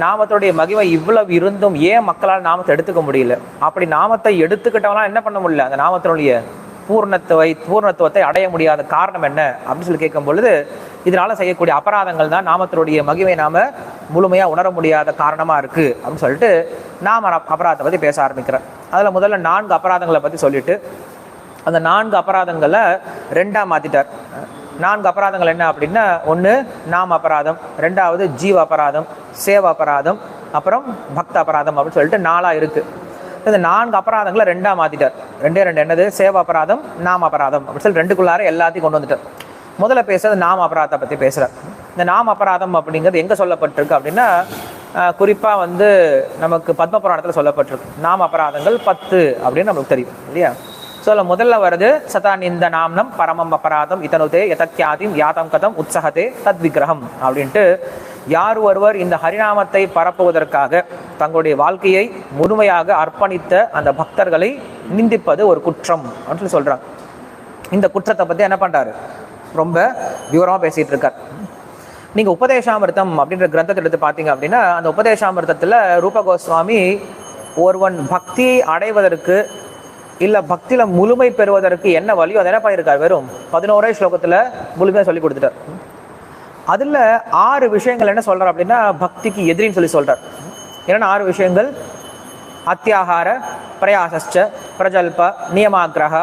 நாமத்துடைய மகிமை இவ்வளவு இருந்தும் ஏன் மக்களால் நாமத்தை எடுத்துக்க முடியல? அப்படி நாமத்தை எடுத்துக்கிட்டவங்களாம் என்ன பண்ண முடியல? அந்த நாமத்தினுடைய பூர்ணத்துவை பூர்ணத்துவத்தை அடைய முடியாத காரணம் என்ன? அப்படின்னு சொல்லி கேட்கும் பொழுது இதனால செய்யக்கூடிய அபராதங்கள் தான் நாமத்தினுடைய மகிமை நாம முழுமையா உணர முடியாத காரணமா இருக்கு. அப்படின்னு சொல்லிட்டு நாம அபராதத்தை பத்தி பேச ஆரம்பிக்கிறேன். அதுல முதல்ல நான்கு அபராதங்களை பத்தி சொல்லிட்டு அந்த நான்கு அபராதங்களை ரெண்டா மாத்திட்டார். நான்கு அபராதங்கள் என்ன அப்படின்னா ஒன்று நாம அபராதம் ரெண்டாவது ஜீவ அபராதம் சேவ அபராதம் அப்புறம் பக்த அபராதம் அப்படின்னு சொல்லிட்டு நாலாக இருக்குது இந்த நான்கு அபராதங்களை ரெண்டாக மாற்றிட்டார் ரெண்டே ரெண்டு என்னது? சேவ அபராதம் நாம அபராதம் அப்படின்னு சொல்லி ரெண்டுக்குள்ளார எல்லாத்தையும் கொண்டு வந்துட்டார். முதல்ல பேசுறது நாம அபராதத்தை பற்றி பேசுகிறார் இந்த நாம அபராதம் அப்படிங்கிறது எங்கே சொல்லப்பட்டிருக்கு அப்படின்னா குறிப்பாக வந்து நமக்கு பத்ம புராணத்தில் சொல்லப்பட்டிருக்கு. நாம அபராதங்கள் பத்து அப்படின்னு நமக்கு தெரியும் இல்லையா? ஸோ முதல்ல வருது சதா நிந்த நாம்னம் பரமம் அபராதம் இதனுதே யதத்யாதிம் யாதம் கதம் உற்சகதே தத் விக்கிரகம் அப்படின்ட்டு யார் ஒருவர் இந்த ஹரிநாமத்தை பரப்புவதற்காக தங்களுடைய வாழ்க்கையை முழுமையாக அர்ப்பணித்த அந்த பக்தர்களை நிந்திப்பது ஒரு குற்றம் அப்படின்னு சொல்லி சொல்றாங்க. இந்த குற்றத்தை பத்தி என்ன பண்றாரு? ரொம்ப விவரமா பேசிட்டு இருக்கார். நீங்க உபதேசாமிர்தம் அப்படின்ற கிரந்தத்தை எடுத்து பார்த்தீங்க அப்படின்னா அந்த உபதேசாமிர்தத்துல ரூப கோஸ்வாமி ஒருவன் பக்தியை அடைவதற்கு இல்ல பக்தியில முழுமை பெறுவதற்கு என்ன வழியோ அதை என்ன பண்ணியிருக்கார்? வெறும் பதினோரே ஸ்லோகத்துல முழுமையா சொல்லி கொடுத்துட்டார். அதுல ஆறு விஷயங்கள் என்ன சொல்றார் அப்படின்னா பக்திக்கு எதிரின்னு சொல்லி சொல்றார். என்னென்ன ஆறு விஷயங்கள்? அத்தியாகார பிரயாசஸ்ச பிரஜல்ப நியமாகிரக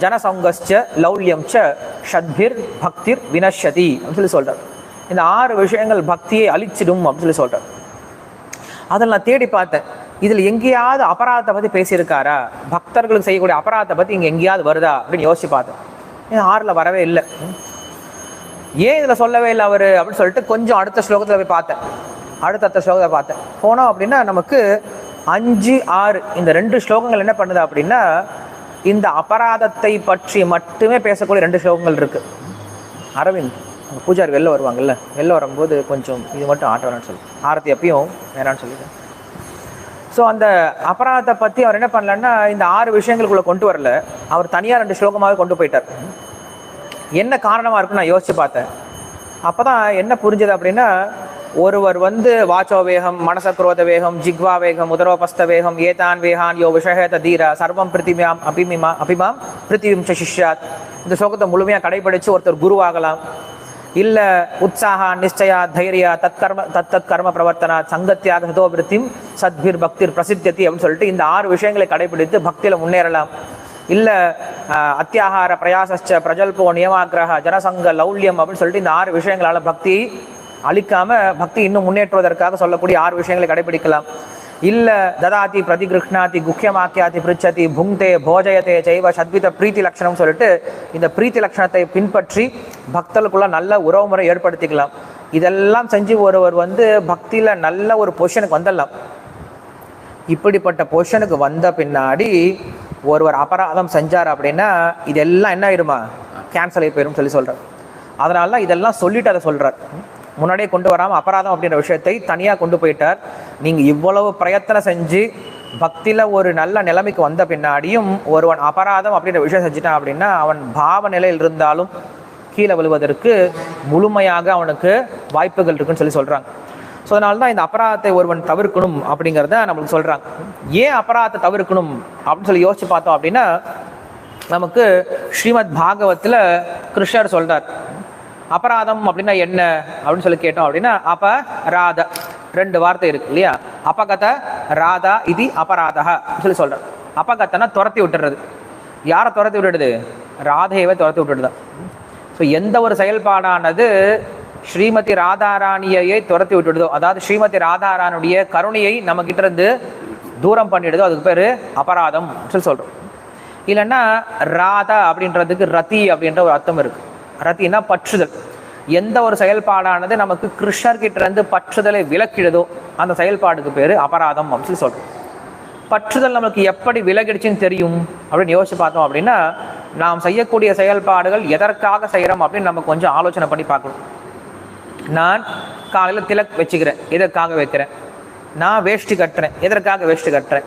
ஜனசங்கஸ்ச லௌல்யம் ச ஷத்பிர் பக்திர் வினஷதி அப்படின்னு சொல்லி சொல்றார். இந்த ஆறு விஷயங்கள் பக்தியை அழிச்சிடும் அப்படின்னு சொல்லி சொல்றார். அதில் நான் தேடி பார்த்தேன். இதில் எங்கேயாவது அபராதத்தை பற்றி பேசியிருக்காரா? பக்தர்களுக்கு செய்யக்கூடிய அபராதத்தை பற்றி இங்கே எங்கேயாவது வருதா? அப்படின்னு யோசிச்சு பார்த்தேன் ஆறில் வரவே இல்லை? ஏன் இதில் சொல்லவே இல்லை அவர்? அப்படின்னு சொல்லிட்டு கொஞ்சம் அடுத்த ஸ்லோகத்தில் போய் பார்த்தேன். அடுத்த அடுத்த ஸ்லோகத்தை பார்த்தேன். போனோம் அப்படின்னா நமக்கு அஞ்சு ஆறு இந்த ரெண்டு ஸ்லோகங்கள் என்ன பண்ணுது அப்படின்னா இந்த அபராதத்தை பற்றி மட்டுமே பேசக்கூடிய ரெண்டு ஸ்லோகங்கள் இருக்கு. அரவிந்த் அங்க பூஜாரி வெளில வருவாங்கல்ல? வெளில வரும்போது கொஞ்சம் இது மட்டும் ஆட்ட வேணாம்னு சொல்லி. ஆரத்தி எப்பயும் வேணான்னு சொல்லிட்டேன். ஸோ அந்த அபராதத்தை பற்றி அவர் என்ன பண்ணலன்னா இந்த ஆறு விஷயங்களுக்குள்ள கொண்டு வரல. அவர் தனியாக ரெண்டு ஸ்லோகமாகவே கொண்டு போயிட்டார். என்ன காரணமாக இருக்குன்னு நான் யோசிச்சு பார்த்தேன். அப்போ தான் என்ன புரிஞ்சது அப்படின்னா ஒருவர் வந்து வாச்சோ வேகம் மனசக்ரோத வேகம் ஜிக்வா வேகம் உதரோபஸ்த வேகம் ஏதான் வேகான் யோ விஷயத தீரா சர்வம் பிருத்திமியாம் அபிமிமா அபிமாம் பிருத்திவிம் சிஷ்யாத். இந்த ஸ்லோகத்தை முழுமையாக கடைபிடிச்சு ஒருத்தர் குருவாகலாம் இல்ல உற்சாகா நிச்சயா தைரியா தற்கர்ம தத் கர்ம பிரவர்த்தனா சங்கத்தியாக சதோபிருத்திம் சத்பீர் பக்திர் பிரசித்தியதி அப்படின்னு சொல்லிட்டு இந்த ஆறு விஷயங்களை கடைபிடித்து பக்தியில முன்னேறலாம். இல்ல அத்தியாகார பிரயாசஸ்ச பிரஜல்போ நியமாகிரக ஜனசங்க லௌல்யம் அப்படின்னு சொல்லிட்டு இந்த ஆறு விஷயங்களால பக்தி அழிக்காம பக்தி இன்னும் முன்னேற்றுவதற்காக சொல்லக்கூடிய ஆறு விஷயங்களை கடைபிடிக்கலாம். இல்ல ததாதி பிரதிகிருஷ்ணாதி குக்கியமாக்கியாதி பிரிச்சதி புங்தே போஜயத்தே செய்வ சத்வித பிரீத்தி லட்சணம் சொல்லிட்டு இந்த பிரீத்தி லட்சணத்தை பின்பற்றி பக்தர்களுக்குள்ள நல்ல உறவுமுறை ஏற்படுத்திக்கலாம். இதெல்லாம் செஞ்சு ஒருவர் வந்து பக்தியில நல்ல ஒரு பொசிஷனுக்கு வந்துடலாம். இப்படிப்பட்ட பொசிஷனுக்கு வந்த பின்னாடி ஒருவர் அபராதம் செஞ்சார் அப்படின்னா இதெல்லாம் என்ன ஆயிடுமா கேன்சல் ஆகி போயிடும் சொல்லி சொல்கிறார் அதனால இதெல்லாம் சொல்லிட்டு அதை சொல்கிறார் முன்னாடியே கொண்டு வராமல் அபராதம் அப்படின்ற விஷயத்தை தனியாக கொண்டு போயிட்டார். நீங்கள் இவ்வளவு பிரயத்தனம் செஞ்சு பக்தியில் ஒரு நல்ல நிலைமைக்கு வந்த பின்னாடியும் ஒருவன் அபராதம் அப்படின்ற விஷயம் செஞ்சிட்டான் அப்படின்னா அவன் பாவ நிலையில் இருந்தாலும் கீழே விழுவதற்கு முழுமையாக அவனுக்கு வாய்ப்புகள் இருக்குன்னு சொல்லி சொல்கிறாங்க ஸோ அதனால தான் இந்த அபராதத்தை ஒருவன் தவிர்க்கணும் அப்படிங்கிறத நம்மளுக்கு சொல்கிறாங்க ஏன் அபராதத்தை தவிர்க்கணும் அப்படின்னு சொல்லி யோசிச்சு பார்த்தோம் அப்படின்னா நமக்கு ஸ்ரீமத் பாகவத்தில் கிருஷ்ணர் சொல்கிறார் அபராதம் அப்படின்னா என்ன அப்படின்னு சொல்லி கேட்டோம் அப்படின்னா அப்ப ராத. ரெண்டு வார்த்தை இருக்கு இல்லையா? அபகத ராதா இது அபராதா சொல்லி சொல்றார் அபகத்தனா துரத்தி விட்டுறது. யாரை துரத்தி விட்டுடுது? ராதையவே துரத்தி விட்டுடுது. ஸோ எந்த ஒரு செயல்பாடானது ஸ்ரீமதி ராதாராணியையே துரத்தி விட்டுடுதோ அதாவது ஸ்ரீமதி ராதாராணியுடைய கருணையை நம்ம கிட்ட இருந்து தூரம் பண்ணிடுதோ அதுக்கு பேர் அபராதம் சொல்லி சொல்றோம். இல்லைன்னா ராதா அப்படின்றதுக்கு ரத்தி அப்படின்ற ஒரு அர்த்தம் இருக்கு. ரத்தினா பற்றுதல்? எந்த ஒரு செயல்பாடானது நமக்கு கிருஷ்ணர் இருந்து பற்றுதலை விலக்கிடுதோ அந்த செயல்பாடுக்கு பேர் அபராதம் அப்படின்னு சொல்லி சொல்றோம். பற்றுதல் நமக்கு எப்படி விலகிடுச்சுன்னு தெரியும்? அப்படின்னு யோசிச்சு பார்த்தோம் அப்படின்னா நாம் செய்யக்கூடிய செயல்பாடுகள் எதற்காக செய்கிறோம் அப்படின்னு நம்ம கொஞ்சம் ஆலோசனை பண்ணி பார்க்கணும். நான் காலையில் திலக் வச்சுக்கிறேன் எதற்காக வைக்கிறேன்? நான் வேஷ்டி கட்டுறேன் எதற்காக வேஷ்டி கட்டுறேன்?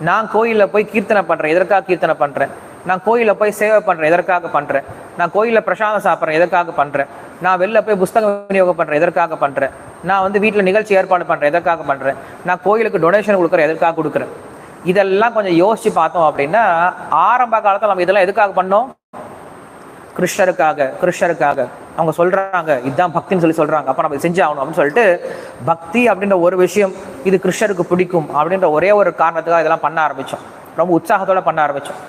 நான் கோயிலில் போய் கீர்த்தனை பண்ணுறேன் எதற்காக கீர்த்தனை பண்ணுறேன் நான் கோயிலில் போய் சேவை பண்ணுறேன் எதற்காக பண்ணுறேன் நான் கோயிலில் பிரசாதம் சாப்பிட்றேன் எதற்காக பண்ணுறேன் நான் வெளில போய் புஸ்தகம் விநியோகம் பண்ணுறேன் எதற்காக பண்ணுறேன் நான் வந்து வீட்டில் நிகழ்ச்சி ஏற்பாடு பண்ணுறேன் எதற்காக பண்ணுறேன் நான் கோயிலுக்கு டொனேஷன் கொடுக்குறேன் எதற்காக கொடுக்குறேன்? இதெல்லாம் கொஞ்சம் யோசித்து பார்த்தோம் அப்படின்னா ஆரம்ப காலத்தில் நம்ம இதெல்லாம் எதுக்காக பண்ணோம்? கிருஷ்ணருக்காக கிருஷ்ணருக்காக. அவங்க சொல்கிறாங்க இதுதான் பக்தின்னு சொல்லி சொல்கிறாங்க அப்போ நம்ம செஞ்சு ஆகணும் அப்படின்னு சொல்லிட்டு பக்தி அப்படின்ற ஒரு விஷயம் இது கிருஷ்ணருக்கு பிடிக்கும் அப்படின்ற ஒரே ஒரு காரணத்துக்காக இதெல்லாம் பண்ண ஆரம்பித்தோம் ரொம்ப உற்சாகத்தோடு பண்ண ஆரம்பித்தோம்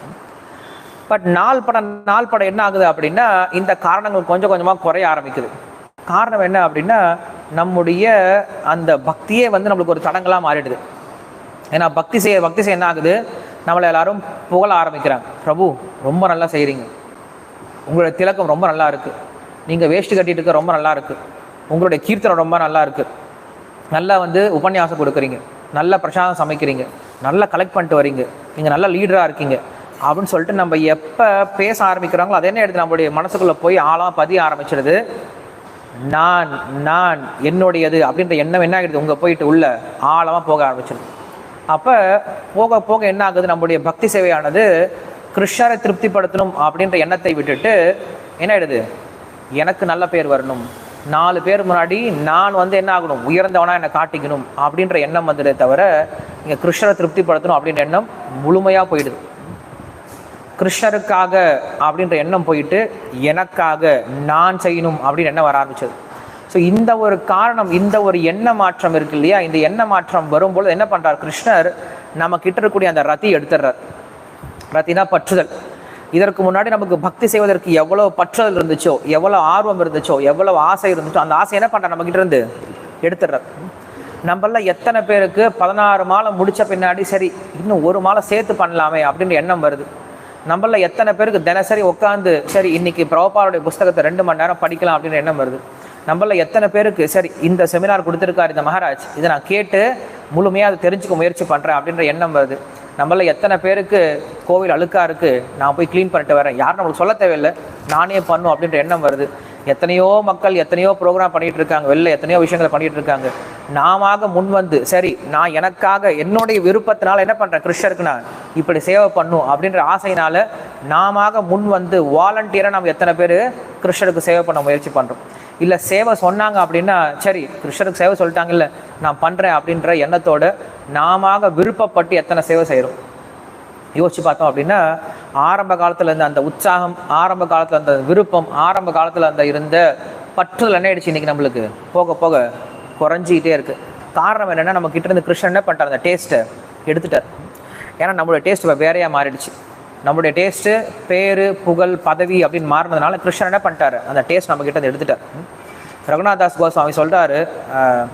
பட் நாள் படம் நாள் படம் என்ன ஆகுது அப்படின்னா இந்த காரணங்கள் கொஞ்சம் கொஞ்சமாக குறைய ஆரம்பிக்குது. காரணம் என்ன அப்படின்னா நம்முடைய அந்த பக்தியே வந்து நம்மளுக்கு ஒரு தடங்களாக மாறிடுது. ஏன்னா பக்தி செய்ய பக்தி செய்ய என்ன ஆகுது? நம்மளை எல்லாரும் புகழ ஆரம்பிக்கிறாங்க. பிரபு ரொம்ப நல்லா செய்கிறீங்க உங்களுடைய திலக்கம் ரொம்ப நல்லா இருக்குது நீங்கள் வேஷ்டி கட்டிட்டு இருக்க ரொம்ப நல்லா இருக்குது உங்களுடைய கீர்த்தனை ரொம்ப நல்லா இருக்குது நல்லா வந்து உபன்யாசம் கொடுக்குறீங்க. நல்லா பிரசாதம் சமைக்கிறீங்க. நல்லா கலெக்ட் பண்ணிட்டு வரீங்க. நீங்கள் நல்லா லீடராக இருக்கீங்க. அப்படின்னு சொல்லிட்டு நம்ம எப்போ பேச ஆரம்பிக்கிறாங்களோ அதே என்ன எடுத்து நம்மளுடைய மனசுக்குள்ளே போய் ஆளாக பதிய ஆரம்பிச்சிடுது நான் நான் என்னுடையது அப்படின்ற எண்ணம் என்ன ஆகிடுது? உங்கள் போயிட்டு உள்ள ஆழமாக போக ஆரம்பிச்சிடுது அப்போ போக போக என்ன ஆகுது? நம்முடைய பக்தி சேவையானது கிருஷ்ணரை திருப்திப்படுத்தணும் அப்படின்ற எண்ணத்தை விட்டுட்டு என்ன ஆகிடுது எனக்கு நல்ல பேர் வரணும். நாலு பேர் முன்னாடி நான் வந்து என்ன ஆகணும்? உயர்ந்தவனா என்னை காட்டிக்கணும் அப்படின்ற எண்ணம் வந்ததே தவிர இங்கே கிருஷ்ணரை திருப்திப்படுத்தணும் அப்படின்ற எண்ணம் முழுமையாக போயிடுது. கிருஷ்ணருக்காக அப்படின்ற எண்ணம் போயிட்டு எனக்காக நான் செய்யணும் அப்படின்னு எண்ணம் வர ஆரம்பிச்சது. ஸோ இந்த ஒரு காரணம் இந்த ஒரு எண்ண மாற்றம் இருக்கு இல்லையா? இந்த எண்ண மாற்றம் வரும்பொழுது என்ன பண்ணுறார் கிருஷ்ணர் நம்ம கிட்ட இருக்கக்கூடிய அந்த ரத்தி எடுத்துடுறார். ரத்தினா பற்றுதல். இதற்கு முன்னாடி நமக்கு பக்தி செய்வதற்கு எவ்வளோ பற்றுதல் இருந்துச்சோ எவ்வளோ ஆர்வம் இருந்துச்சோ எவ்வளோ ஆசை இருந்துச்சோ அந்த ஆசை என்ன பண்றார்? நம்ம இருந்து எடுத்துடுறார். நம்மள எத்தனை பேருக்கு பதினாறு மாலை முடித்த பின்னாடி சரி இன்னும் ஒரு மாலை சேர்த்து பண்ணலாமே அப்படின்ற எண்ணம் வருது. நம்மள எத்தனை பேருக்கு தினசரி உட்காந்து சரி இன்னைக்கு பிரபுபாருடைய புஸ்தகத்தை ரெண்டு மணி நேரம் படிக்கலாம் அப்படின்ற எண்ணம் வருது. நம்மள எத்தனை பேருக்கு சரி இந்த செமினார் கொடுத்துருக்காரு இந்த மகாராஜ் இதை நான் கேட்டு முழுமையாக அதை தெரிஞ்சுக்க முயற்சி பண்ணுறேன் அப்படின்ற எண்ணம் வருது. நம்மள எத்தனை பேருக்கு கோவில் அழுக்கா இருக்கு நான் போய் க்ளீன் பண்ணிட்டு வரேன்? யாரும் நம்மளுக்கு சொல்ல தேவையில்லை. நானே பண்ணும் அப்படின்ற எண்ணம் வருது. எத்தனையோ மக்கள் எத்தனையோ ப்ரோக்ராம் பண்ணிட்டு இருக்காங்க வெளில எத்தனையோ விஷயங்களை பண்ணிட்டு இருக்காங்க நாம முன் வந்து சரி நான் எனக்காக என்னுடைய விருப்பத்தினால என்ன பண்றேன்? கிறிஸ்டருக்கு நான் இப்படி சேவை பண்ணும் அப்படின்ற ஆசையினால நாம முன் வந்து வாலண்டியராக நம்ம எத்தனை பேர் கிறிஸ்டருக்கு சேவை பண்ண முயற்சி பண்றோம். இல்லை சேவை சொன்னாங்க அப்படின்னா சரி கிறிஸ்டருக்கு சேவை சொல்லிட்டாங்கல்ல நான் பண்ணுறேன் அப்படின்ற எண்ணத்தோடு நாம விருப்பப்பட்டு எத்தனை சேவை செய்கிறோம் யோசிச்சு பார்த்தோம் அப்படின்னா ஆரம்ப காலத்துல இருந்த அந்த உற்சாகம் ஆரம்ப காலத்துல அந்த விருப்பம் ஆரம்ப காலத்துல அந்த இருந்த பற்றுதல் என்ன ஆயிடுச்சு இன்னைக்கு நம்மளுக்கு? போக போக குறைஞ்சிக்கிட்டே இருக்கு. காரணம் என்னன்னா நம்ம கிட்ட இருந்து கிருஷ்ணன் என்ன பண்ணிட்டார்? அந்த டேஸ்ட்டை எடுத்துட்டார். ஏன்னா நம்மளுடைய டேஸ்ட் இப்போ வேறையா மாறிடுச்சு. நம்மளுடைய டேஸ்ட்டு பேரு புகழ் பதவி அப்படின்னு மாறினதுனால கிருஷ்ணன் என்ன பண்ணிட்டாரு? அந்த டேஸ்ட் நம்ம கிட்ட இருந்து எடுத்துட்டார். ரகுநாதாஸ் கோஸ்வாமி சொல்றாரு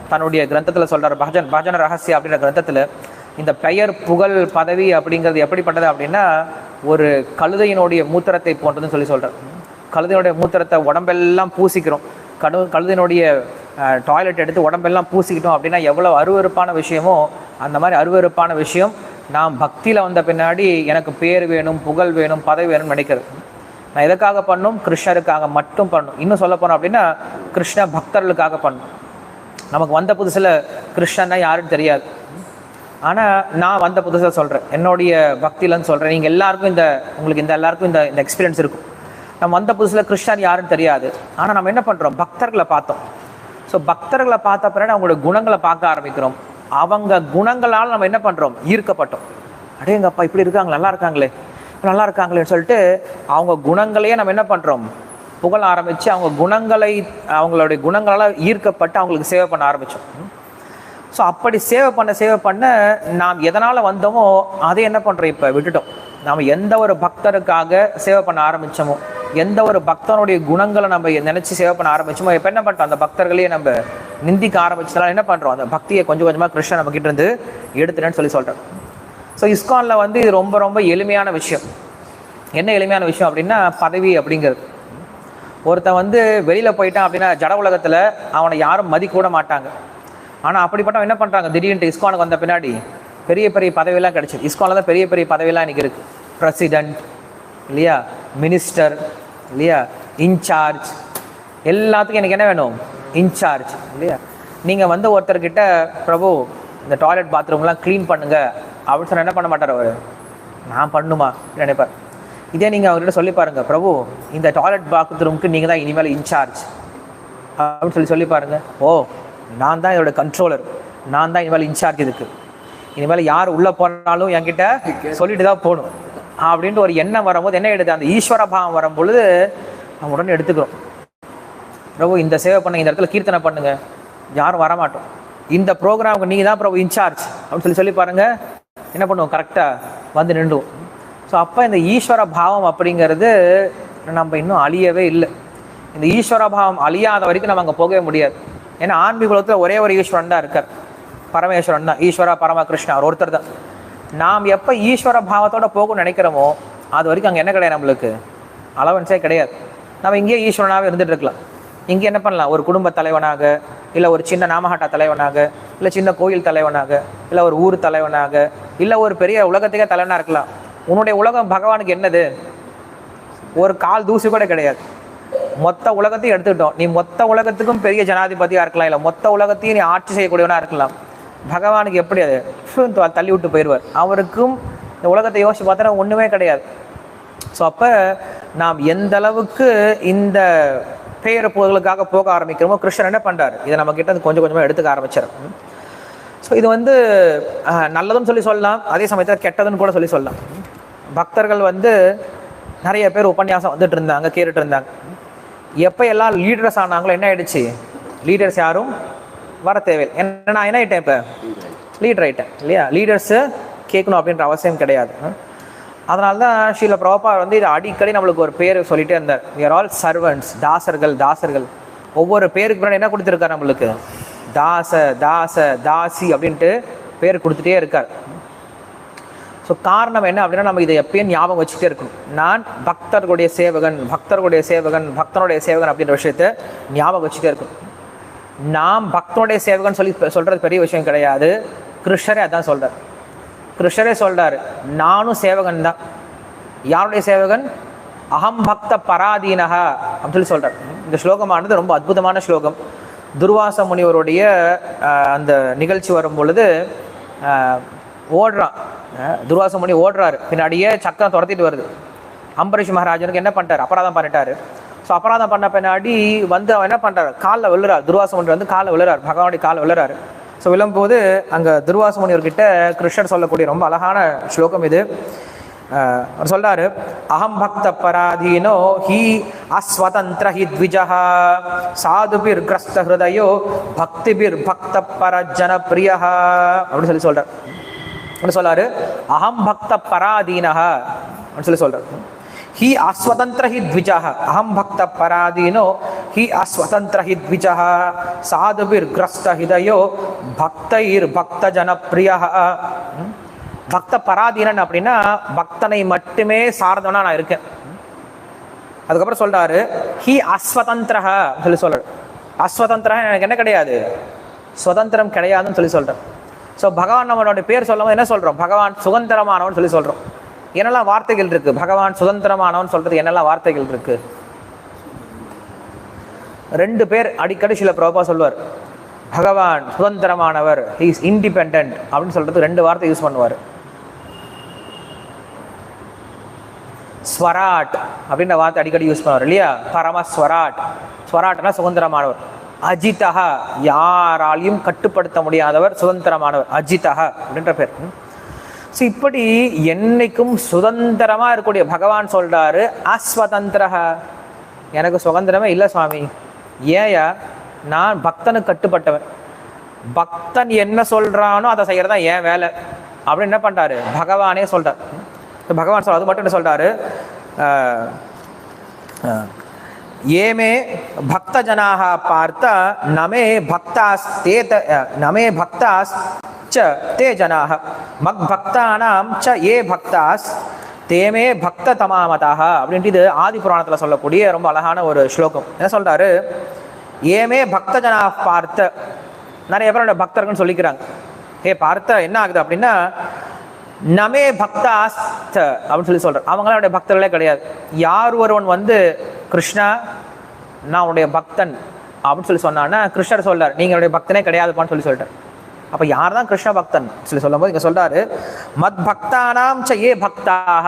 தன்னுடைய கிரந்தத்தில் சொல்றாரு பஜன் பஜன ரகசிய அப்படின்ற கிரந்தத்தில் இந்த பெயர் புகழ் பதவி அப்படிங்கிறது எப்படிப்பட்டது அப்படின்னா ஒரு கழுதையினுடைய மூத்திரத்தை போன்றதுன்னு சொல்லி சொல்கிறேன் கழுதையினுடைய மூத்திரத்தை உடம்பெல்லாம் பூசிக்கிறோம். கடு கழுதையினுடைய டாய்லெட் எடுத்து உடம்பெல்லாம் பூசிக்கிட்டோம் அப்படின்னா எவ்வளோ அருவருப்பான விஷயமோ அந்த மாதிரி அருவருப்பான விஷயம் நான் பக்தியில் வந்த பின்னாடி எனக்கு பேர் வேணும் புகழ் வேணும் பதவி வேணும்னு நினைக்கிறது. நான் எதுக்காக பண்ணும்? கிருஷ்ணருக்காக மட்டும் பண்ணும். இன்னும் சொல்ல போனோம் அப்படின்னா கிருஷ்ண பக்தர்களுக்காக பண்ணும். நமக்கு வந்த புதுசில் கிருஷ்ணன்னா யாருன்னு தெரியாது. ஆனால் நான் வந்த புதுசாக சொல்கிறேன் என்னுடைய பக்தியிலன்னு சொல்கிறேன் நீங்கள் எல்லாருக்கும் இந்த உங்களுக்கு இந்த எல்லாருக்கும் இந்த இந்த எக்ஸ்பீரியன்ஸ் இருக்கும். நம்ம வந்த புதுசில் கிருஷ்ணன் யாருன்னு தெரியாது. ஆனால் நம்ம என்ன பண்ணுறோம் பக்தர்களை பார்த்தோம். ஸோ பக்தர்களை பார்த்த பிறகு அவங்களோட குணங்களை பார்க்க ஆரம்பிக்கிறோம். அவங்க குணங்களால் நம்ம என்ன பண்ணுறோம் ஈர்க்கப்பட்டோம். அடேங்கப்பா இப்படி இருக்காங்க. நல்லா இருக்காங்களே. நல்லா இருக்காங்களேன்னு சொல்லிட்டு அவங்க குணங்களையே நம்ம என்ன பண்ணுறோம் புகழ ஆரம்பித்து அவங்க குணங்களை அவங்களுடைய குணங்களால் ஈர்க்கப்பட்டு அவங்களுக்கு சேவை பண்ண ஆரம்பித்தோம் ஸோ அப்படி சேவை பண்ண சேவை பண்ண நாம் எதனால் வந்தோமோ அதை என்ன பண்ணுறோம் இப்போ? விட்டுட்டோம். நாம் எந்த ஒரு பக்தருக்காக சேவை பண்ண ஆரம்பித்தோமோ எந்த ஒரு பக்தனுடைய குணங்களை நம்ம நினச்சி சேவை பண்ண ஆரம்பிச்சோமோ இப்போ என்ன பண்ணுறோம் அந்த பக்தர்களையே நம்ம நிந்திக்க ஆரம்பிச்சதுனால என்ன பண்ணுறோம் அந்த பக்தியை கொஞ்சம் கொஞ்சமாக கிருஷ்ணன் நம்ம கிட்ட இருந்து எடுத்துட்டேன்னு சொல்லி சொல்கிறேன் ஸோ இஸ்கானில் வந்து இது ரொம்ப ரொம்ப எளிமையான விஷயம். என்ன எளிமையான விஷயம் அப்படின்னா பதவி அப்படிங்கிறது. ஒருத்தன் வந்து வெளியில் போயிட்டான் அப்படின்னா ஜட உலகத்தில் அவனை யாரும் மதிக்க கூட மாட்டாங்க. ஆனால் அப்படிப்பட்டவன் என்ன பண்ணுறாங்க திடீர்னு இஸ்கானுக்கு வந்த பின்னாடி பெரிய பெரிய பதவியெல்லாம் கிடச்சிது. இஸ்கானில் தான் பெரிய பெரிய பதவியெல்லாம் இன்றைக்கி இருக்குது பிரசிடென்ட் இல்லையா? மினிஸ்டர் இல்லையா? இன்சார்ஜ் எல்லாத்துக்கும் எனக்கு என்ன வேணும்? இன்சார்ஜ் இல்லையா? நீங்கள் வந்து ஒருத்தர்கிட்ட பிரபு இந்த டாய்லெட் பாத்ரூம்லாம் க்ளீன் பண்ணுங்கள் அப்படின்னு சொன்னால் என்ன பண்ண மாட்டார் அவர்? நான் பண்ணுமா? நினைப்பார். இதே நீங்கள் அவர்கிட்ட சொல்லி பாருங்கள் பிரபு இந்த டாய்லெட் பாத்ரூம்க்கு நீங்கள் தான் இனிமேல் இன்சார்ஜ் அப்படின்னு சொல்லி சொல்லி பாருங்கள் ஓ நான் தான் இதோட கண்ட்ரோலர் நான் தான் இனிமேல் இன்சார்ஜ் இதுக்கு. இனிமேல் யார் உள்ளே போனாலும் என்கிட்ட சொல்லிட்டு தான் போகணும். அப்படின்ட்டு ஒரு எண்ணம் வரும்போது என்ன எடுத்து அந்த ஈஸ்வர பாவம் வரும் பொழுது நம்ம உடனே எடுத்துக்கிறோம். பிரபு இந்த சேவை பண்ணுங்க இந்த இடத்துல கீர்த்தனை பண்ணுங்க. யாரும் வரமாட்டோம். இந்த ப்ரோக்ராமுக்கு நீங்கள் தான் பிரபு இன்சார்ஜ் அப்படின்னு சொல்லி சொல்லி பாருங்க. என்ன பண்ணுவோம்? கரெக்டாக வந்து நின்றுவோம். ஸோ அப்போ இந்த ஈஸ்வர பாவம் அப்படிங்கிறது நம்ம இன்னும் அழியவே இல்லை. இந்த ஈஸ்வர பாவம் அழியாத வரைக்கும் நம்ம அங்கே போகவே முடியாது. ஏன்னா ஆன்மீக உலகத்தில் ஒரே ஒரு ஈஸ்வரன் தான் இருக்கார். பரமேஸ்வரன் தான். ஈஸ்வரா பரமகிருஷ்ணா அவர் ஒருத்தர் தான். நாம் எப்போ ஈஸ்வர பாவத்தோட போகணும்னு நினைக்கிறோமோ அது வரைக்கும் அங்கே என்ன கிடையாது நம்மளுக்கு? அலவன்ஸே கிடையாது. நம்ம இங்கேயே ஈஸ்வரனாகவே இருந்துட்டு இருக்கலாம். இங்கே என்ன பண்ணலாம்? ஒரு குடும்ப தலைவனாக இல்லை ஒரு சின்ன நாமஹாட்டா தலைவனாக இல்லை சின்ன கோயில் தலைவனாக இல்லை ஒரு ஊர் தலைவனாக இல்லை ஒரு பெரிய உலகத்துக்கே தலைவனாக இருக்கலாம். உன்னுடைய உலகம் பகவானுக்கு என்னது? ஒரு கால் தூசி கூட கிடையாது. மொத்த உலகத்தையும் எடுத்துக்கிட்டோம். நீ மொத்த உலகத்துக்கும் பெரிய ஜனாதிபதியா இருக்கலாம் இல்லை மொத்த உலகத்தையும் நீ ஆட்சி செய்யக்கூடியவனா இருக்கலாம். பகவானுக்கு எப்படி அது? தள்ளி விட்டு போயிடுவார். அவருக்கும் இந்த உலகத்தை யோசிச்சு பார்த்தா ஒண்ணுமே கிடையாது. ஸோ அப்போ நாம் எந்த அளவுக்கு இந்த பேர புகழுக்காக போக ஆரம்பிக்கிறோமோ கிருஷ்ணன் என்ன பண்றாரு? இதை நம்ம கிட்ட கொஞ்சம் கொஞ்சமாக எடுத்துக்க ஆரம்பிச்சார். ஸோ இது வந்து நல்லதுன்னு சொல்லி சொல்லலாம். அதே சமயத்தில் கெட்டதுன்னு கூட சொல்லி சொல்லலாம். பக்தர்கள் வந்து நிறைய பேர் உபன்யாசம் வந்துட்டு இருந்தாங்க கேட்டுட்டு இருந்தாங்க. எப்போ எல்லாம் லீடர்ஸ் ஆனாங்களோ என்ன ஆயிடுச்சு? லீடர்ஸ் யாரும் வர தேவையில்லை. என்ன நான் என்ன ஆயிட்டேன் இப்போ? லீடர் ஆயிட்டேன் இல்லையா? லீடர்ஸு கேட்கணும் அப்படின்ற அவசியம் கிடையாது. அதனால தான் ஸ்ரீல பிரபா வந்து இது அடிக்கடி நம்மளுக்கு ஒரு பேர் சொல்லிட்டே இருந்தார். We ஆல் சர்வன்ட்ஸ் தாசர்கள் தாசர்கள். ஒவ்வொரு பேருக்கு பின்னாடி என்ன கொடுத்துருக்காரு நம்மளுக்கு? தாச தாச தாசி அப்படின்ட்டு பேர் கொடுத்துட்டே இருக்கார். ஸோ காரணம் என்ன அப்படின்னா நம்ம இதை எப்பயும் ஞாபகம் வச்சுட்டே இருக்கணும். நான் பக்தர்களுடைய சேவகன் பக்தர்களுடைய சேவகன் பக்தனுடைய சேவகன் அப்படின்ற விஷயத்த ஞாபகம் வச்சுட்டே இருக்கணும். நாம் பக்தனுடைய சேவகன் சொல்லி சொல்கிறது பெரிய விஷயம் கிடையாது. கிருஷ்ணரே அதான் சொல்கிறார் கிருஷ்ணரே சொல்கிறார் நானும் சேவகன் தான். யாருடைய சேவகன்? அகம் பக்த பராதீனகா அப்படின்னு சொல்லி சொல்கிறார் இந்த ஸ்லோகமானது ரொம்ப அற்புதமான ஸ்லோகம். துர்வாச முனிவருடைய அந்த நிகழ்ச்சி வரும் பொழுது ஓடுறான். துர்வாசம் பண்ணி ஓடுறாரு. பின்னாடியே சக்கரம் துரத்திட்டு வருது. அம்பரீஷ் மகாராஜனுக்கு என்ன பண்ணிட்டார்? அபராதம் பண்ணிட்டாரு. ஸோ அபராதம் பண்ண பின்னாடி வந்து அவன் என்ன பண்றாரு? காலில் விழுறாரு. துர்வாசமுனி வந்து காலில் விழுறாரு. பகவானுடைய காலில் விழுறாரு. ஸோ விழும்போது அங்கே துர்வாசமுனிவர்கிட்ட கிருஷ்ணர் சொல்லக்கூடிய ரொம்ப அழகான ஸ்லோகம் இது. அவர் சொல்றாரு அகம் பக்த பராதீனோ ஹி அஸ்வதந்திர ஹி த்விஜः சாதுபிர் கிரஸ்த ஹிருதயோ பக்திபிர் பக்த பர ஜனப்பிரியः அப்படின்னு சொல்லி சொல்றார். என்ன சொல்றாரு அகம் பக்த பராதீனஹா அப்படின்னு சொல்லி சொல்றாரு. ஹி அஸ்வதந்திர ஹி த்விஜः அகம் பக்த பராதீனோ ஹி அஸ்வதந்திர ஹி த்விஜः சாதுபிர் கிரஸ்த ஹிதயோ பக்தைர் பக்த ஜனப்பிரியः பக்த பராதீனன் அப்படின்னா பக்தனை மட்டுமே சார்ந்தவனா நான் இருக்கேன். அதுக்கப்புறம் சொல்றாரு ஹி அஸ்வதந்திரஹ சொல்லி சொல்றாரு. அஸ்வதந்திரஹ எனக்கு என்ன கிடையாது? சுதந்திரம் கிடையாதுன்னு சொல்லி சொல்றேன் ஸோ பகவான் நம்மளோட பேர் சொல்லும்போது என்ன சொல்கிறோம் பகவான் சுதந்திரமானவன் சொல்லி சொல்கிறோம் என்னெல்லாம் வார்த்தைகள் இருக்குது பகவான் சுதந்திரமானவன் சொல்கிறது என்னெல்லாம் வார்த்தைகள் இருக்குது ரெண்டு பேர் அடிக்கடி சில பிரபா சொல்வார். பகவான் சுதந்திரமானவர் இஸ் இண்டிபெண்ட் அப்படின்னு சொல்கிறது ரெண்டு வார்த்தை யூஸ் பண்ணுவார். ஸ்வராட் அப்படின்ற வார்த்தை அடிக்கடி யூஸ் பண்ணுவார் இல்லையா? பரம ஸ்வராட் ஸ்வராட்னா சுதந்திரமானவர். அஜிதஹா. யாராலையும் கட்டுப்படுத்த முடியாதவர் சுதந்திரமானவர். அஜிதஹா அப்படின்ற பேர். ஸோ இப்படி என்னைக்கும் சுதந்திரமா இருக்கக்கூடிய பகவான் சொல்றாரு அஸ்வதந்திரஹ. எனக்கு சுதந்திரமே இல்லை சுவாமி. ஏயா நான் பக்தனுக்கு கட்டுப்பட்டவன். பக்தன் என்ன சொல்றானோ அதை செய்யறதா ஏன் வேலை. அப்படின்னு என்ன பண்றாரு? பகவானே சொல்றார். பகவான் சொல் அது மட்டும் என்ன சொல்றாரு? ஆஹ், ஆஹ், ஏமே பக்த ஜனாக பார்த்த நமே பக்தாஸ் தே நமே பக்தாஸ் ச தே ஜனாக மக் பக்தானாம் ச ஏ பக்தாஸ் தேமே பக்த தமாமதாக அப்படின்ட்டு இது ஆதி புராணத்தில் சொல்லக்கூடிய ரொம்ப அழகான ஒரு ஸ்லோகம். என்ன சொல்றாரு? ஏமே பக்த ஜனா பார்த்த. நிறைய பேரோட பக்தர்கள்னு சொல்லிக்கிறாங்க. ஏ பார்த்த என்ன ஆகுது அப்படின்னா நமே பக்தாஸ்த அப்படின்னு சொல்லி சொல்கிறேன் அவங்களாம் என்னுடைய பக்தர்களே கிடையாது. யார் ஒருவன் வந்து கிருஷ்ணா நான் உன்னுடைய பக்தன் அப்படின்னு சொல்லி சொன்னான்னா கிருஷ்ணர் சொல்றார் நீங்க என்னுடைய பக்தனே கிடையாதுப்பான்னு சொல்லி சொல்லிட்டார். அப்போ யார் தான் கிருஷ்ண பக்தன் சொல்லி சொல்லும்போது இங்க சொல்றாரு மத் பக்தானாம் ச ஏ பக்தாக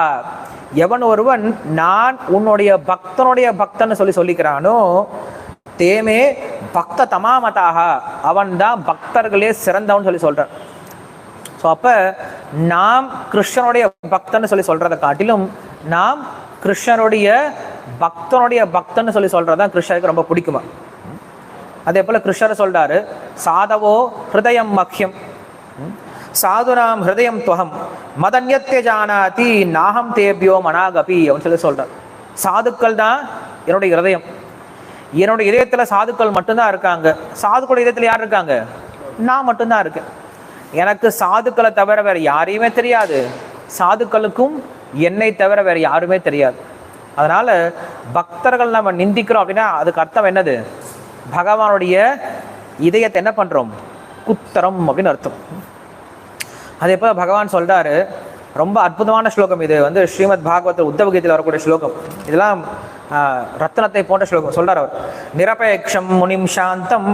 எவன் ஒருவன் நான் உன்னுடைய பக்தனுடைய பக்தன்னு சொல்லி சொல்லிக்கிறானோ தேமே பக்த தமாமதாக அவன் தான் பக்தர்களே சிறந்தவன் சொல்லி சொல்றான் ஸோ அப்போ நாம் கிருஷ்ணனுடைய பக்தன்னு சொல்லி சொல்கிறத காட்டிலும் நாம் கிருஷ்ணனுடைய பக்தனுடைய பக்தன்னு சொல்லி சொல்கிறது தான் கிருஷ்ணருக்கு ரொம்ப பிடிக்குமா? அதே போல கிருஷ்ணர் சொல்றாரு சாதவோ ஹிருதயம் மக்கியம் சாதுராம் சாதுனாம் ஹிருதயம் துவகம் மதன்யத்தை ஜானாதி நாகம் தேபியோ மனாகபி அப்படின்னு சொல்லி சொல்றார். சாதுக்கள் தான் என்னுடைய ஹிருதயம் என்னுடைய இதயத்துல சாதுக்கள் மட்டும்தான் இருக்காங்க. சாதுக்கள் இதயத்துல யார் இருக்காங்க? நான் மட்டும்தான் இருக்கேன். எனக்கு சாதுக்களை தவிர வேறு யாரையுமே தெரியாது. சாதுக்களுக்கும் என்னை தவிர வேறு யாருமே தெரியாது. அதனால் பக்தர்கள் நம்ம நிந்திக்கிறோம் அப்படின்னா அதுக்கு அர்த்தம் என்னது? பகவானுடைய இதயத்தை என்ன பண்ணுறோம் குத்தரம் அப்படின்னு அர்த்தம். அதே எப்போ பகவான் சொல்கிறாரு ரொம்ப அற்புதமான ஸ்லோகம் இது. வந்து ஸ்ரீமத் பாகவத் உத்தவகீதையில் வரக்கூடிய ஸ்லோகம். இதெல்லாம் ரத்னத்தை போன்ற ஸ்லோகம் சொல்றார் அவர். நிரபேக்ஷம் முனிம் சாந்தம்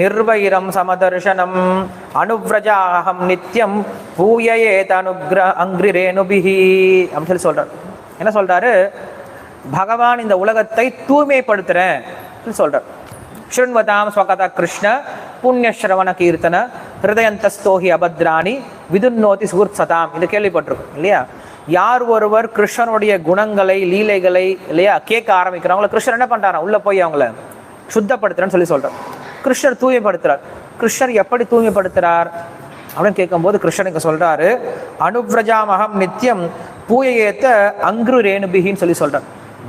நிர்வைரம் சமதர்ஷனம் அனுவ்ரஜாகம் நித்தியம் பூயையே தனுக்ர அங்கிரி அப்படின்னு சொல்லி சொல்றார். என்ன சொல்றாரு? பகவான் இந்த உலகத்தை தூய்மைப்படுத்துறேன் சொல்றார். ஸ்ருண்வதாம் ஸ்வகத கிருஷ்ண புண்ணியஸ்ரவண கீர்த்தன ஹிருதயந்தஸ்தோஹி அபத்ராணி விதுன்னோதி சுகுர்சதாம் இது கேள்விப்பட்டிருக்கும் இல்லையா? யார் ஒருவர் கிருஷ்ணனுடைய குணங்களை லீலைகளை இல்லையா கேட்க ஆரம்பிக்கிறாங்களோ கிருஷ்ணர் என்ன பண்ணுறாரா உள்ள போய் அவங்கள சுத்தப்படுத்துறேன்னு சொல்லி சொல்கிறார் கிருஷ்ணர் தூய்மைப்படுத்துறார். கிருஷ்ணர் எப்படி தூய்மைப்படுத்துறார்? அப்படின்னு கேட்கும்போது கிருஷ்ணனுக்கு சொல்றாரு அனுப்ரஜாமகம் நித்தியம் பூயையேத்த அங்கு ரேணுபிகின்னு சொல்லி சொல்கிறார்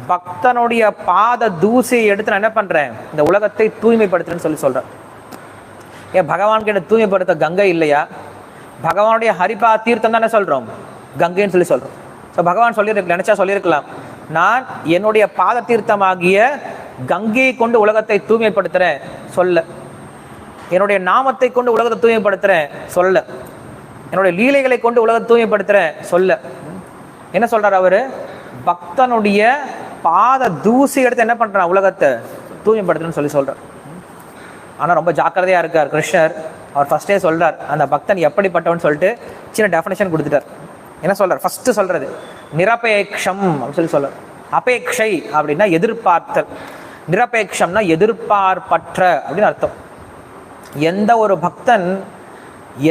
பக்தனுடைய பாத தூசியை எடுத்து நான் என்ன பண்றேன்? இந்த உலகத்தை தூய்மைப்படுத்துறேன்னு சொல்லி சொல்கிறேன் ஏன் பகவான் கிட்ட தூய்மைப்படுத்த கங்கை இல்லையா? பகவானுடைய ஹரிபா தீர்த்தம் தானே சொல்றோம். கங்கைன்னு சொல்லி சொல்கிறோம் ஸோ பகவான் சொல்லியிருக்கு நினச்சா சொல்லியிருக்கலாம். நான் என்னுடைய பாத தீர்த்தமாகிய கங்கையை கொண்டு உலகத்தை தூய்மைப்படுத்துகிறேன் சொல்ல. என்னுடைய நாமத்தை கொண்டு உலகத்தை தூய்மைப்படுத்துகிறேன் சொல்ல. என்னுடைய லீலைகளை கொண்டு உலகத்தை தூய்மைப்படுத்துகிறேன் சொல்ல. என்ன சொல்கிறார் அவர்? பக்தனுடைய பாத தூசி எடுத்து என்ன பண்ணுறான் உலகத்தை தூய்மைப்படுத்துறேன்னு சொல்லி சொல்கிறார் ஆனால் ரொம்ப ஜாக்கிரதையாக இருக்கார் கிருஷ்ணர். அவர் ஃபஸ்ட்டே சொல்கிறார் அந்த பக்தன் எப்படிப்பட்டவன் சொல்லிட்டு சின்ன டெஃபினேஷன் கொடுத்துட்டார். என்ன சொல்கிறார் ஃபர்ஸ்ட் சொல்றது நிரபேக்ஷம் அப்படின்னு சொல்லி சொல்றார். அபேக்ஷை அப்படின்னா எதிர்பார்த்தல். நிரபேக்ஷம்னா எதிர்பார்ப்பற்ற அப்படின்னு அர்த்தம். எந்த ஒரு பக்தன்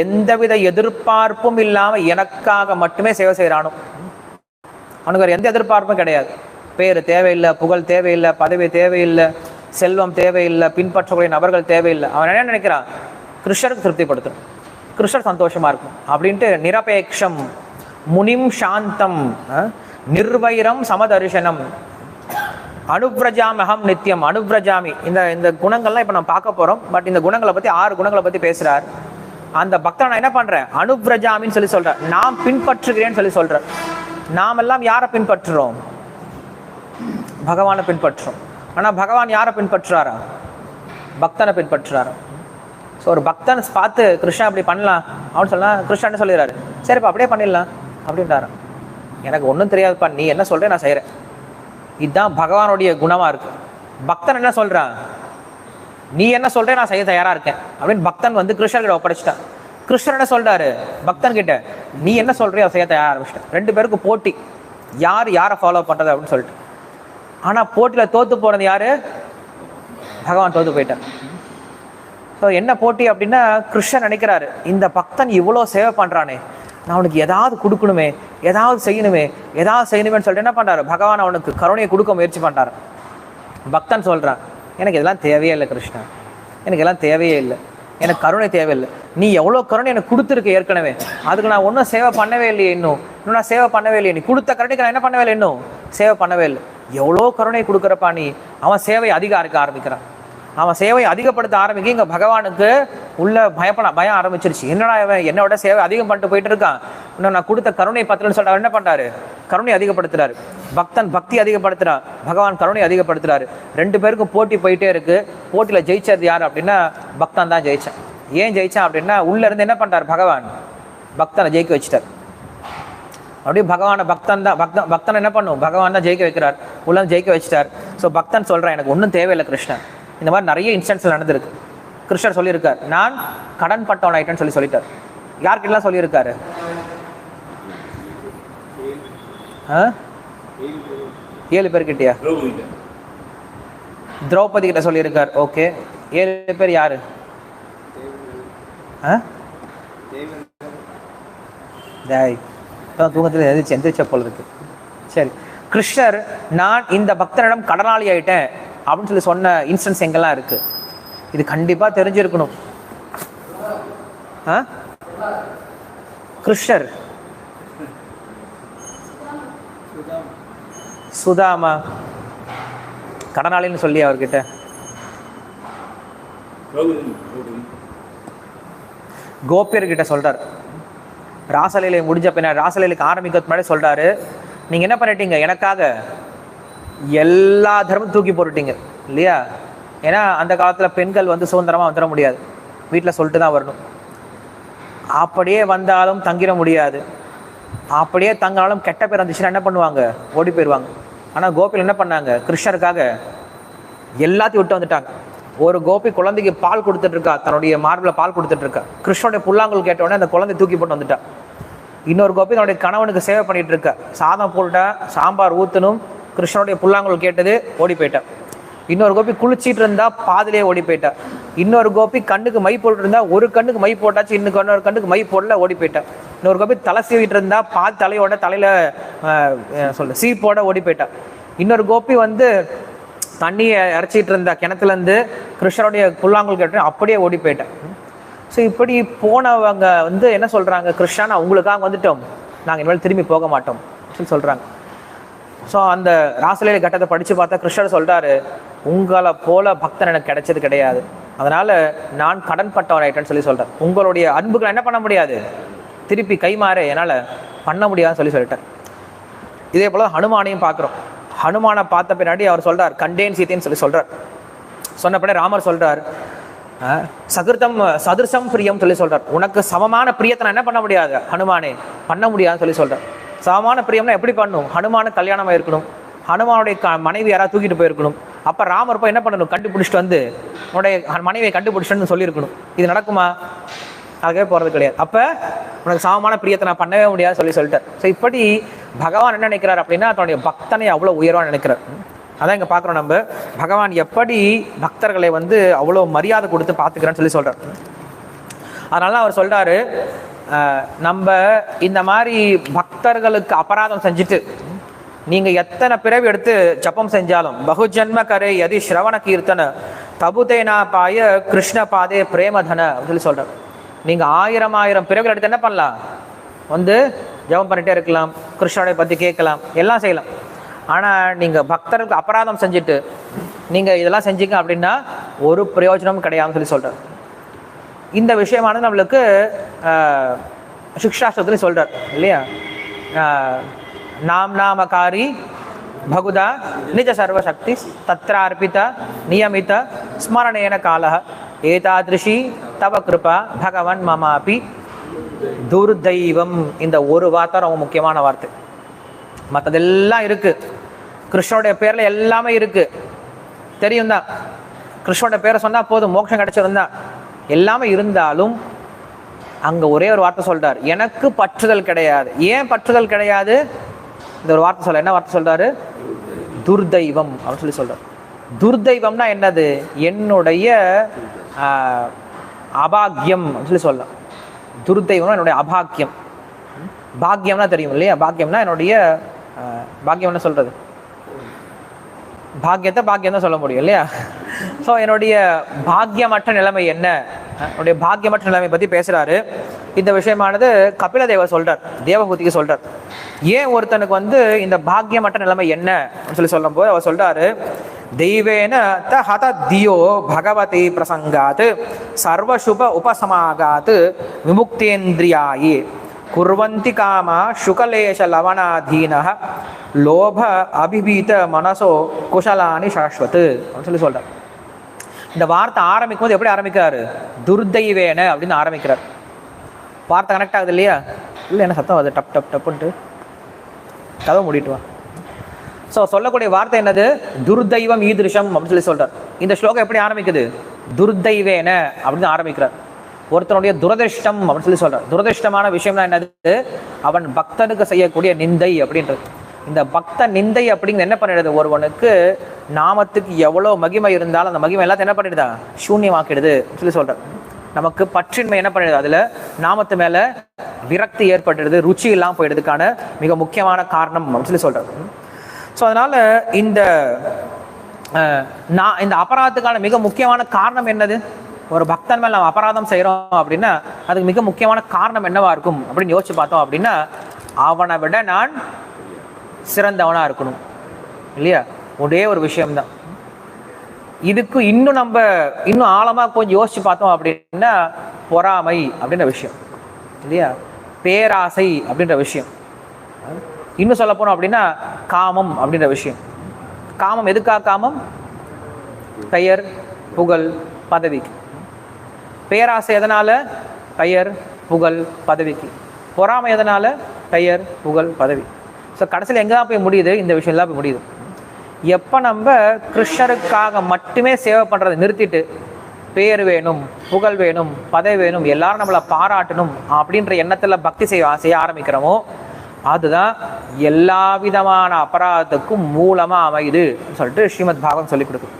எந்தவித எதிர்பார்ப்பும் இல்லாமல் எனக்காக மட்டுமே சேவை செய்கிறானோ அவனுக்கு வேறு எந்த எதிர்பார்ப்பும் கிடையாது. பேர் தேவையில்லை புகழ் தேவையில்லை பதவி தேவையில்லை செல்வம் தேவையில்லை பின்பற்றக்கூடிய நபர்கள் தேவையில்லை. அவன் என்ன நினைக்கிறான்? கிருஷ்ணருக்கு திருப்திப்படுத்தணும். கிருஷ்ணர் சந்தோஷமா இருக்கும் அப்படின்ட்டு நிரபேக்ஷம் முனிம் சாந்தம் நிர்வைரம் சமதர்சனம். அனுப்ரஜாமகம் நித்தியம் அனுப்ரஜாமி இந்த இந்த குணங்கள்லாம் இப்போ நம்ம பார்க்க போகிறோம் பட் இந்த குணங்களை பற்றி ஆறு குணங்களை பற்றி பேசுகிறார் அந்த பக்தனை நான் என்ன பண்ணுறேன் அனுப்ரஜாமின்னு சொல்லி சொல்கிறேன் நான் பின்பற்றுகிறேன்னு சொல்லி சொல்கிறேன் நாம் எல்லாம் யாரை பின்பற்றுறோம்? பகவானை பின்பற்றுறோம். ஆனால் பகவான் யாரை பின்பற்றுறாரா? பக்தனை பின்பற்றுறாரா? ஸோ ஒரு பக்தன் பார்த்து கிருஷ்ணா அப்படி பண்ணலாம். அப்படின்னு சொன்னால் கிருஷ்ணா சொல்லிடுறாரு. சரிப்பா அப்படியே பண்ணிடலாம். அப்படின்றாரு. எனக்கு ஒன்றும் தெரியாதுப்பா நீ என்ன சொல்ற நான் செய்கிறேன் இதுதான் பகவானுடைய குணமாக இருக்கு. பக்தன் என்ன சொல்கிறான் நீ என்ன சொல்ற நான் செய்ய தயாராக இருக்கேன். அப்படின்னு பக்தன் வந்து கிருஷ்ணர்கிட்ட ஒப்படைச்சிட்டான். கிருஷ்ணர் என்ன சொல்றாரு? பக்தன் கிட்ட நீ என்ன சொல்றியோ அதை செய்ய தயார ஆரம்பிச்சிட்டேன் ரெண்டு பேருக்கு போட்டி. யார் யாரை ஃபாலோ பண்ணுறது அப்படின்னு சொல்லிட்டு. ஆனால் போட்டியில் தோத்து போனது யாரு? பகவான் தோத்து போயிட்டார். ஸோ என்ன போட்டி அப்படின்னா கிருஷ்ணன் நினைக்கிறாரு இந்த பக்தன் இவ்வளோ சேவை பண்ணுறானே நான் அவனுக்கு ஏதாவது கொடுக்கணுமே ஏதாவது செய்யணுமே ஏதாவது செய்யணுமேன்னு சொல்லிட்டு என்ன பண்ணுறாரு பகவான் அவனுக்கு கருணையை கொடுக்க முயற்சி பண்ணுறாரு பக்தன் சொல்கிறான் எனக்கு இதெல்லாம் தேவையே இல்லை கிருஷ்ணா. எனக்கு எல்லாம் தேவையே இல்லை. எனக்கு கருணை தேவையில்லை. நீ எவ்வளோ கருணை எனக்கு கொடுத்துருக்க ஏற்கனவே. அதுக்கு நான் ஒன்றும் சேவை பண்ணவே இல்லையே இன்னும். இன்னும் நான் சேவை பண்ணவே இல்லையே. நீ கொடுத்த கருணைக்கு நான் என்ன பண்ணவே இல்லை இன்னும்? சேவை பண்ணவே இல்லை. எவ்வளோ கருணை கொடுக்குறப்பா நீ? அவன் சேவை அதிகாரிக்க ஆரம்பிக்கிறான். அவன் சேவை அதிகப்படுத்த ஆரம்பிக்க இங்க பகவானுக்கு உள்ள பயப்பட பயம் ஆரம்பிச்சிருச்சு. என்னடா இவன் என்னோட சேவை அதிகம் பண்ணிட்டு போயிட்டு இருக்கான்? இன்னும் நான் கொடுத்த கருணை பத்திரன்னு சொல்லிட்டு அவர் என்ன பண்றாரு? கருணை அதிகப்படுத்துறாரு. பக்தன் பக்தி அதிகப்படுத்துறான். பகவான் கருணை அதிகப்படுத்துறாரு. ரெண்டு பேருக்கும் போட்டி போயிட்டே இருக்கு. போட்டியில ஜெயிச்சது யார் அப்படின்னா பக்தன் தான் ஜெயிச்சான். ஏன் ஜெயிச்சான் அப்படின்னா உள்ள இருந்து என்ன பண்றாரு பகவான்? பக்தனை ஜெயிக்க வச்சிட்டார். அப்படியே பகவான பக்தன் தான் பக்தன் பக்தன் என்ன பண்ணும்? பகவான் தான் ஜெயிக்க வைக்கிறார். உள்ள ஜெயிக்க வச்சிட்டார். ஸோ பக்தன் சொல்றான் எனக்கு ஒன்றும் தேவையில்லை கிருஷ்ணன். இந்த மாதிரி நிறைய இன்ஸ்டன்ஸ் நடந்திருக்கு. கிருஷ்ணர் சொல்லியிருக்கார் நான் கடன் பட்டவன் ஆயிட்டேன்னு சொல்லி சொல்லிட்டார். யார்கிட்டலாம் சொல்லியிருக்காரு? ஏழு பேர் கிட்டயா திரௌபதி கிட்ட சொல்லியிருக்கார். ஓகே. ஏழு பேர் யாரு? ஆ? டேய் தூக்கத்தில் எந்திரிச்சு எந்திரிச்ச போல இருக்கு. சரி. கிருஷ்ணர் நான் இந்த பக்தனிடம் கடனாளி ஆயிட்டேன். அப்படின்னு சொல்லி சொன்ன இன்ஸ்டன்ஸ் எங்கெல்லாம் இருக்கு? இது கண்டிப்பா தெரிஞ்சிருக்கணும். ஆ? கிருஷ்ணர். சுதாமா. கடனாளின்னு சொல்லி அவர்கிட்ட. கோபியர்கிட்ட சொல்றார். ராசலையில முடிஞ்ச பின்ன ராசலையிலுக்கு ஆரம்பிக்கிறது முன்னாடி சொல்றாரு. நீங்க என்ன பண்ணிட்டீங்க? எனக்காக எல்லா தர்மம் தூக்கி போட்டுட்டீங்க இல்லையா? ஏன்னா அந்த காலத்தில் பெண்கள் வந்து சுதந்திரமாக வந்துட முடியாது. வீட்டில் சொல்லிட்டு தான் வரணும். அப்படியே வந்தாலும் தங்கிட முடியாது. அப்படியே தங்கினாலும் கெட்ட பேர் வந்துச்சுன்னா என்ன பண்ணுவாங்க? ஓடி போயிடுவாங்க. ஆனால் கோபியில் என்ன பண்ணாங்க? கிருஷ்ணருக்காக எல்லாத்தையும் விட்டு வந்துட்டாங்க. ஒரு கோபி குழந்தைக்கு பால் கொடுத்துட்டு இருக்கா தன்னுடைய மார்பில் பால் கொடுத்துட்டு இருக்கா கிருஷ்ணனுடைய புல்லாங்குழல் கேட்ட அந்த குழந்தை தூக்கி போட்டு வந்துட்டா. இன்னொரு கோபி தன்னுடைய கணவனுக்கு சேவை பண்ணிட்டு இருக்கா. சாதம் போட்டா சாம்பார் ஊற்றணும் கிருஷ்ணனுடைய புல்லாங்குழல் கேட்டது ஓடி போயிட்டேன். இன்னொரு கோபி குளிச்சிட்டு இருந்தா பாதிலே ஓடி போயிட்டேன். இன்னொரு கோபி கண்ணுக்கு மை போட்டு இருந்தா ஒரு கண்ணுக்கு மை போட்டாச்சு இன்னும் இன்னொரு கண்ணுக்கு மை போடல ஓடி போயிட்டேன். இன்னொரு கோபி தலை சீவிட்டு இருந்தா பாதி தலையோட தலையில ஆஹ், சொல்ல சீப்போட ஓடி போயிட்டேன். இன்னொரு கோபி வந்து தண்ணியை இறைச்சிட்டு இருந்த கிணத்துலேருந்து கிருஷ்ணருடைய புல்லாங்குழல் கேட்டு அப்படியே ஓடி போயிட்டேன். ஸோ இப்படி போனவங்க வந்து என்ன சொல்கிறாங்க கிருஷ்ணா நான் உங்களுக்காக வந்துட்டோம். நாங்கள் இனிமேல் திரும்பி போக மாட்டோம். சொல்லி சொல்கிறாங்க ஸோ அந்த ராசலீல கட்டத்தை படித்து பார்த்தா கிருஷ்ணர் சொல்கிறாரு உங்களை போல பக்தன் எனக்கு கிடைச்சது கிடையாது. அதனால நான் கடன் பட்டவனாயிட்டேன்னு சொல்லி சொல்கிறேன் உங்களுடைய அன்புகள் என்ன பண்ண முடியாது? திருப்பி கைமாறு என்னால் பண்ண முடியாதுன்னு சொல்லி சொல்லிட்டேன் இதே போல ஹனுமானையும் பார்க்குறோம். ஹனுமானை பார்த்த பின்னாடி அவர் சொல்கிறார் கண்டேன் சீதைன்னு சொல்லி சொல்கிறார் சொன்ன ராமர் சொல்கிறார் அஹ், சகிருத்தம் சதுர்சம் பிரியம் சொல்லி சொல்கிறார் உனக்கு சமமான பிரியத்தை நான் என்ன பண்ண முடியாது? ஹனுமானே பண்ண முடியாதுன்னு சொல்லி சொல்கிறார் சமமான பிரியம்னா எப்படி பண்ணும்? ஹனுமான கல்யாணம் இருக்கணும். ஹனுமானுடைய க மனைவி யாராவது தூக்கிட்டு போயிருக்கணும். அப்ப ராமர் போய் என்ன பண்ணணும்? கண்டுபிடிச்சிட்டு வந்து உன்னுடைய மனைவியை கண்டுபிடிச்சிட்டுன்னு சொல்லியிருக்கணும். இது நடக்குமா? அதுக்கே போறது கிடையாது. அப்ப உனக்கு சமமான பிரியத்தை நான் பண்ணவே முடியாது சொல்லி சொல்லிட்டார். ஸோ இப்படி பகவான் என்ன நினைக்கிறார் அப்படின்னா தன்னுடைய பக்தனை அவ்வளவு உயர்வா நினைக்கிறார். அதான் இங்க பார்க்குறோம் நம்ம. பகவான் எப்படி பக்தர்களை வந்து அவ்வளோ மரியாதை கொடுத்து பார்த்துக்கிறேன்னு சொல்லி சொல்றார். அதனால அவர் சொல்றாரு நம்ம இந்த மாதிரி பக்தர்களுக்கு அபராதம் செஞ்சுட்டு நீங்க எத்தனை பிறவி எடுத்து ஜப்பம் செஞ்சாலும் பகுஜன்ம கரை எதி ஸ்ரவண கீர்த்தன தபுதேனா பாய கிருஷ்ண பாதே பிரேமதன அப்படின்னு சொல்லி சொல்றார். நீங்க ஆயிரம் ஆயிரம் பிறவிகள் எடுத்து என்ன பண்ணலாம்? வந்து ஜெபம் பண்ணிட்டே இருக்கலாம் கிருஷ்ணனை பத்தி கேட்கலாம் எல்லாம் செய்யலாம். ஆனா நீங்க பக்தர்களுக்கு அபராதம் செஞ்சுட்டு நீங்க இதெல்லாம் செஞ்சீங்க அப்படின்னா ஒரு பிரயோஜனமும் கிடையாதுன்னு சொல்லி சொல்கிறேன் இந்த விஷயமானது நம்மளுக்கு ஆஹ், சிக்ஷாஸ்திரத்துல சொல்றார் இல்லையா? நாம் நாமகாரி பகுதா நிஜ சர்வசக்தி தத்ர நியமித ஸ்மரணேன காலः ஏதாதிருஷி தவ கிருபா பகவன் மமாபி. துர்தெய்வம் இந்த ஒரு வார்த்தை ரொம்ப முக்கியமான வார்த்தை. மற்றதெல்லாம் இருக்கு. கிருஷ்ணனுடைய பேர்ல எல்லாமே இருக்கு. தெரியும் தான் கிருஷ்ணனுடைய பேரை சொன்னா போதும் மோட்சம் கிடைச்சிருந்தா. எல்லாமே இருந்தாலும் அங்க ஒரே ஒரு வார்த்தை சொல்கிறார் எனக்கு பற்றுதல் கிடையாது. ஏன் பற்றுதல் கிடையாது? இந்த ஒரு வார்த்தை சொல்ல என்ன வார்த்தை சொல்றாரு? துர்தெய்வம் அப்படின்னு சொல்லி சொல்கிறார் துர்தெய்வம்னா என்னது? என்னுடைய அபாக்கியம் அப்படின்னு சொல்லி சொல்லலாம். துர்தெய்வம்னா என்னுடைய அபாக்கியம். பாக்கியம்னா தெரியும் இல்லையா? பாக்கியம்னா என்னுடைய பாக்கியம் என்ன சொல்றது? பாக்கியத்தை பாக்கியம் தான் சொல்ல முடியும் இல்லையா? ஸோ என்னுடைய பாக்கியமற்ற நிலைமை என்ன? அஹ் பாக்கியமற்ற நிலைமை பத்தி பேசுறாரு. இந்த விஷயமானது கபில தேவர் சொல்றார் தேவபூதிக்கு சொல்றார். ஏன் ஒருத்தனுக்கு வந்து இந்த பாக்கியமற்ற நிலைமை என்ன அப்படின்னு சொல்லி சொல்லும் போது அவர் சொல்றாரு தெய்வேன த ஹத தியோ பகவதி பிரசங்காத் சர்வசுப உபசமாகாத் விமுக்தேந்திரியாயி குர்வந்தி காமா சுகலேஷ லவணாதீன லோப அபிபீத மனசோ குஷலானி சாஸ்வத் அப்படின்னு சொல்லி சொல்றார். இந்த வார்த்தை ஆரம்பிக்கும் போது எப்படி ஆரம்பிக்கிறாரு? துர்தைவேன அப்படின்னு ஆரம்பிக்கிறார். வார்த்தை கனெக்ட் ஆகுது இல்லையா? இல்லை என்ன சத்தம் அது டப் டப் டப்புன்ட்டு. கதவை மூடிட்டு வா. ஸோ சொல்லக்கூடிய வார்த்தை என்னது? துர்தெய்வம் ஈதிருஷம் அப்படின்னு சொல்லி சொல்கிறார் இந்த ஸ்லோகம் எப்படி ஆரம்பிக்குது? துர்தைவேன அப்படின்னு ஆரம்பிக்கிறார். ஒருத்தனுடைய துரதிருஷ்டம் அப்படின்னு சொல்லி சொல்கிறார் துரதிருஷ்டமான விஷயம்னா என்னது? அவன் பக்தனுக்கு செய்யக்கூடிய நிந்தை அப்படின்றது. இந்த பக்த நிந்தை அப்படிங்கிற என்ன பண்ணிடுது? ஒருவனுக்கு நாமத்துக்கு எவ்வளோ மகிமை இருந்தாலும் அந்த மகிமை எல்லாத்தையும் என்ன பண்ணிடுதா? சூன்யமாக்கிடுது. சொல்லி சொல்கிறேன் நமக்கு பற்றின்மை என்ன பண்ணிடுது? அதில் நாமத்து மேலே விரக்தி ஏற்பட்டுடுது ருச்சி இல்லாமல் போயிடுறதுக்கான மிக முக்கியமான காரணம் அப்படின்னு சொல்லி சொல்கிறேன் ஸோ அதனால் இந்த நான் இந்த அபராதத்துக்கான மிக முக்கியமான காரணம் என்னது? ஒரு பக்தன் மேல் நம்ம அபராதம் செய்கிறோம் அப்படின்னா அதுக்கு மிக முக்கியமான காரணம் என்னவா இருக்கும் அப்படின்னு யோசிச்சு பார்த்தோம் அப்படின்னா அவனை விட நான் சிறந்தவனாக இருக்கணும். இல்லையா? ஒரே ஒரு விஷயம்தான். இதுக்கு இன்னும் நம்ம இன்னும் ஆழமாக கொஞ்சம் யோசிச்சு பார்த்தோம் அப்படின்னா பொறாமை அப்படின்ற விஷயம். இல்லையா? பேராசை அப்படின்ற விஷயம். இன்னும் சொல்ல போனோம் அப்படின்னா காமம் அப்படின்ற விஷயம். காமம் எதுக்காக காமம்? பெயர் புகழ் பதவிக்கு பேராசை எதனால? பெயர் புகழ் பதவிக்கு. பொறாமை எதனால? பெயர் புகழ் பதவி. ஸோ கடைசியில் எங்கே தான் போய் முடியுது? இந்த விஷயம்லாம் போய் முடியுது. எப்போ நம்ம கிருஷ்ணருக்காக மட்டுமே சேவை பண்ணுறதை நிறுத்திட்டு பேர் வேணும் புகழ் வேணும் பதவி வேணும் எல்லாரும் நம்மளை பாராட்டணும் அப்படின்ற எண்ணத்தில் பக்தி செய்ய செய்ய ஆரம்பிக்கிறோமோ அதுதான் எல்லா விதமான அபராதத்துக்கும் மூலமாக அமையுது சொல்லிட்டு ஸ்ரீமத் பாகம் சொல்லி கொடுக்குது.